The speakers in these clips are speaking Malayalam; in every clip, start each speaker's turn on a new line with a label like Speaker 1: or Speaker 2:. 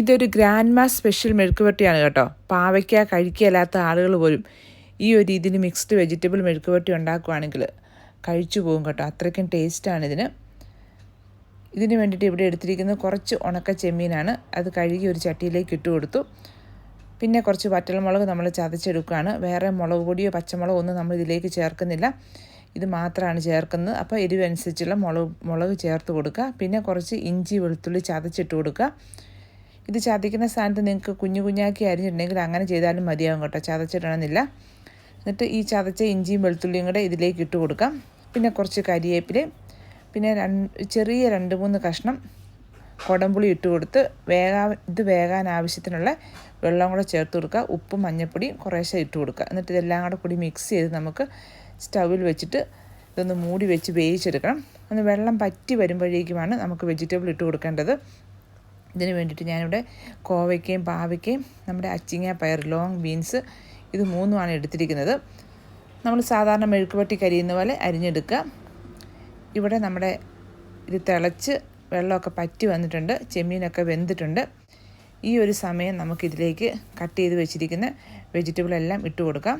Speaker 1: ഇതൊരു ഗ്രാൻഡ് മാ സ്പെഷ്യൽ മെഴുക്ക് വരട്ടിയാണ് കേട്ടോ. പാവയ്ക്ക കഴിക്കലാത്ത ആളുകൾ പോലും ഈ ഒരു രീതിയിൽ മിക്സ്ഡ് വെജിറ്റബിൾ മെഴുക്ക് വരട്ടി ഉണ്ടാക്കുകയാണെങ്കിൽ കഴിച്ചു പോകും കേട്ടോ. അത്രയ്ക്കും ടേസ്റ്റാണ് ഇതിന്. ഇതിന് വേണ്ടിയിട്ട് ഇവിടെ എടുത്തിരിക്കുന്നത് കുറച്ച് ഉണക്ക ചെമ്മീനാണ്. അത് കഴുകി ഒരു ചട്ടിയിലേക്ക് ഇട്ട് കൊടുത്തു. പിന്നെ കുറച്ച് വറ്റൽമുളക് നമ്മൾ ചതച്ചെടുക്കുകയാണ്. വേറെ മുളക് പൊടിയോ പച്ചമുളകോ ഒന്നും നമ്മൾ ഇതിലേക്ക് ചേർക്കുന്നില്ല. ഇത് മാത്രമാണ് ചേർക്കുന്നത്. അപ്പോൾ എരിവനുസരിച്ചുള്ള മുളക് മുളക് ചേർത്ത് കൊടുക്കുക. പിന്നെ കുറച്ച് ഇഞ്ചി വെളുത്തുള്ളി ചതച്ചിട്ട് കൊടുക്കുക. ഇത് ചതയ്ക്കുന്ന സ്ഥാനത്ത് നിങ്ങൾക്ക് കുഞ്ഞു കുഞ്ഞാക്കി അരിഞ്ഞിട്ടുണ്ടെങ്കിൽ അങ്ങനെ ചെയ്താലും മതിയാകും കേട്ടോ. ചതച്ചിടണമെന്നില്ല. എന്നിട്ട് ഈ ചതച്ച ഇഞ്ചിയും വെളുത്തുള്ളിയും കൂടെ ഇതിലേക്ക് ഇട്ട് കൊടുക്കാം. പിന്നെ കുറച്ച് കരിവേപ്പിലയും പിന്നെ ചെറിയ രണ്ട് മൂന്ന് കഷ്ണം കുടംപുളി ഇട്ട് കൊടുത്ത് വേകാൻ ഇത് വേകാൻ ആവശ്യത്തിനുള്ള വെള്ളം കൂടെ ചേർത്ത് കൊടുക്കുക. ഉപ്പും മഞ്ഞൾപ്പൊടിയും കുറേശ്ശെ ഇട്ട് കൊടുക്കുക. എന്നിട്ട് ഇതെല്ലാം കൂടെ കൂടി മിക്സ് ചെയ്ത് നമുക്ക് സ്റ്റൗവിൽ വെച്ചിട്ട് ഇതൊന്ന് മൂടി വെച്ച് വേവിച്ചെടുക്കണം. ഒന്ന് വെള്ളം പറ്റി വരുമ്പോഴേക്കുമാണ് നമുക്ക് വെജിറ്റബിൾ ഇട്ട് കൊടുക്കേണ്ടത്. ഇതിന് വേണ്ടിയിട്ട് ഞാനിവിടെ കോവയ്ക്കയും പാവയ്ക്കയും നമ്മുടെ അച്ചിങ്ങ പയർ ലോങ് ബീൻസ് ഇത് മൂന്നുമാണ് എടുത്തിരിക്കുന്നത്. നമ്മൾ സാധാരണ മെഴുക്കുപട്ടി കരിയുന്ന പോലെ അരിഞ്ഞെടുക്കുക. ഇവിടെ നമ്മുടെ ഇത് തിളച്ച് വെള്ളമൊക്കെ പറ്റി വന്നിട്ടുണ്ട്. ചെമ്മീനൊക്കെ വെന്തിട്ടുണ്ട്. ഈ ഒരു സമയം നമുക്കിതിലേക്ക് കട്ട് ചെയ്ത് വെച്ചിരിക്കുന്ന വെജിറ്റബിൾ എല്ലാം ഇട്ട് കൊടുക്കാം.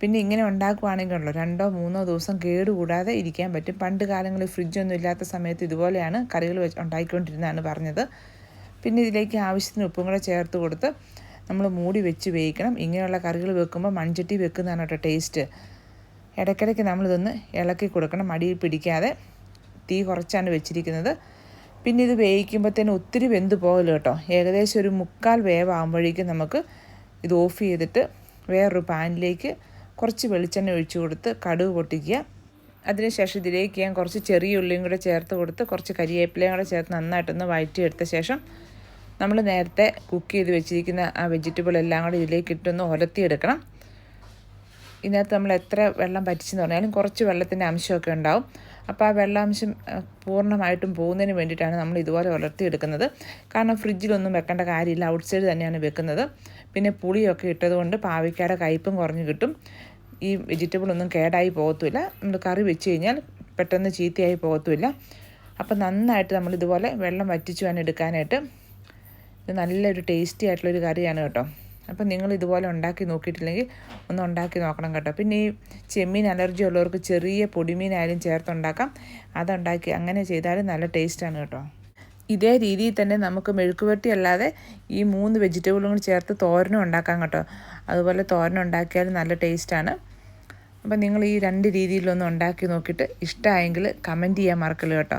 Speaker 1: പിന്നെ ഇങ്ങനെ ഉണ്ടാക്കുവാണെങ്കിലുള്ളൂ രണ്ടോ മൂന്നോ ദിവസം കേടുകൂടാതെ ഇരിക്കാൻ പറ്റും. പണ്ട് കാലങ്ങളിൽ ഫ്രിഡ്ജൊന്നും ഇല്ലാത്ത സമയത്ത് ഇതുപോലെയാണ് കറികൾ വെച്ച് ഉണ്ടാക്കിക്കൊണ്ടിരുന്നതാണ് പറഞ്ഞത്. പിന്നെ ഇതിലേക്ക് ആവശ്യത്തിന് ഉപ്പും കൂടെ ചേർത്ത് കൊടുത്ത് നമ്മൾ മൂടി വെച്ച് വേവിക്കണം. ഇങ്ങനെയുള്ള കറികൾ വെക്കുമ്പോൾ മൺചട്ടി വെക്കുന്നതാണ് കേട്ടോ ടേസ്റ്റ്. ഇടയ്ക്കിടയ്ക്ക് നമ്മളിതൊന്ന് ഇളക്കി കൊടുക്കണം അടിയിൽ പിടിക്കാതെ. തീ കുറച്ചാണ് വെച്ചിരിക്കുന്നത്. പിന്നെ ഇത് വേവിക്കുമ്പോഴത്തേന് ഒത്തിരി വെന്ത് പോകല്ലോ കേട്ടോ. ഏകദേശം ഒരു മുക്കാൽ വേവാകുമ്പോഴേക്കും നമുക്ക് ഇത് ഓഫ് ചെയ്തിട്ട് വേറൊരു പാനിലേക്ക് കുറച്ച് വെളിച്ചെണ്ണ ഒഴിച്ചു കൊടുത്ത് കടുക് പൊട്ടിക്കുക. അതിനുശേഷം ഇതിലേക്ക് ഞാൻ കുറച്ച് ചെറിയ ഉള്ളിയും കൂടെ ചേർത്ത് കൊടുത്ത് കുറച്ച് കരിവേപ്പിലയും കൂടെ ചേർത്ത് നന്നായിട്ടൊന്ന് വഴറ്റിയെടുത്ത ശേഷം നമ്മൾ നേരത്തെ കുക്ക് ചെയ്ത് വെച്ചിരിക്കുന്ന ആ വെജിറ്റബിൾ എല്ലാം കൂടെ ഇതിലേക്ക് ഇട്ടൊന്ന് ഒലത്തിയെടുക്കണം. ഇതിനകത്ത് നമ്മൾ എത്ര വെള്ളം പറ്റിച്ചെന്ന് പറഞ്ഞാലും കുറച്ച് വെള്ളത്തിന്റെ അംശമൊക്കെ ഉണ്ടാവും. അപ്പോൾ ആ വെള്ളാംശം പൂർണമായിട്ടും പോകുന്നതിന് വേണ്ടിയിട്ടാണ് നമ്മൾ ഇതുപോലെ വളർത്തിയെടുക്കുന്നത് കാരണം ഫ്രിഡ്ജിലൊന്നും വെക്കേണ്ട കാര്യമില്ല. ഔട്ട് സൈഡ് തന്നെയാണ് വെക്കുന്നത്. പിന്നെ പുളിയൊക്കെ ഇട്ടതുകൊണ്ട് പാവയ്ക്കാടെ കയ്പും കുറഞ്ഞ് കിട്ടും. ഈ വെജിറ്റബിൾ ഒന്നും കേടായി പോകത്തുമില്ല. നമ്മൾ കറി വെച്ച് കഴിഞ്ഞാൽ പെട്ടെന്ന് ചീത്തയായി പോകത്തുമില്ല. അപ്പോൾ നന്നായിട്ട് നമ്മൾ ഇതുപോലെ വെള്ളം വറ്റിച്ചു വേണം എടുക്കാനായിട്ട്. ഇത് നല്ലൊരു ടേസ്റ്റി ആയിട്ടുള്ളൊരു കറിയാണ് കേട്ടോ. അപ്പം നിങ്ങൾ ഇതുപോലെ ഉണ്ടാക്കി നോക്കിയിട്ടില്ലെങ്കിൽ ഒന്ന് ഉണ്ടാക്കി നോക്കണം കേട്ടോ. പിന്നെ ഈ ചെമ്മീൻ അലർജി ഉള്ളവർക്ക് ചെറിയ പൊടിമീനായാലും ചേർത്തുണ്ടാക്കാം അതുണ്ടാക്കി അങ്ങനെ ചെയ്താലും നല്ല ടേസ്റ്റാണ് കേട്ടോ. ഇതേ രീതിയിൽ തന്നെ നമുക്ക് മെഴുക്കുപെട്ടി അല്ലാതെ ഈ മൂന്ന് വെജിറ്റബിളും കൂടി ചേർത്ത് തോരനും ഉണ്ടാക്കാം കേട്ടോ. അതുപോലെ തോരനും ഉണ്ടാക്കിയാലും നല്ല ടേസ്റ്റാണ് അപ്പം നിങ്ങൾ ഈ രണ്ട് രീതിയിലൊന്നും ഉണ്ടാക്കി നോക്കിയിട്ട് ഇഷ്ടമായെങ്കിൽ കമന്റ് ചെയ്യാൻ മറക്കല്ലോ കേട്ടോ.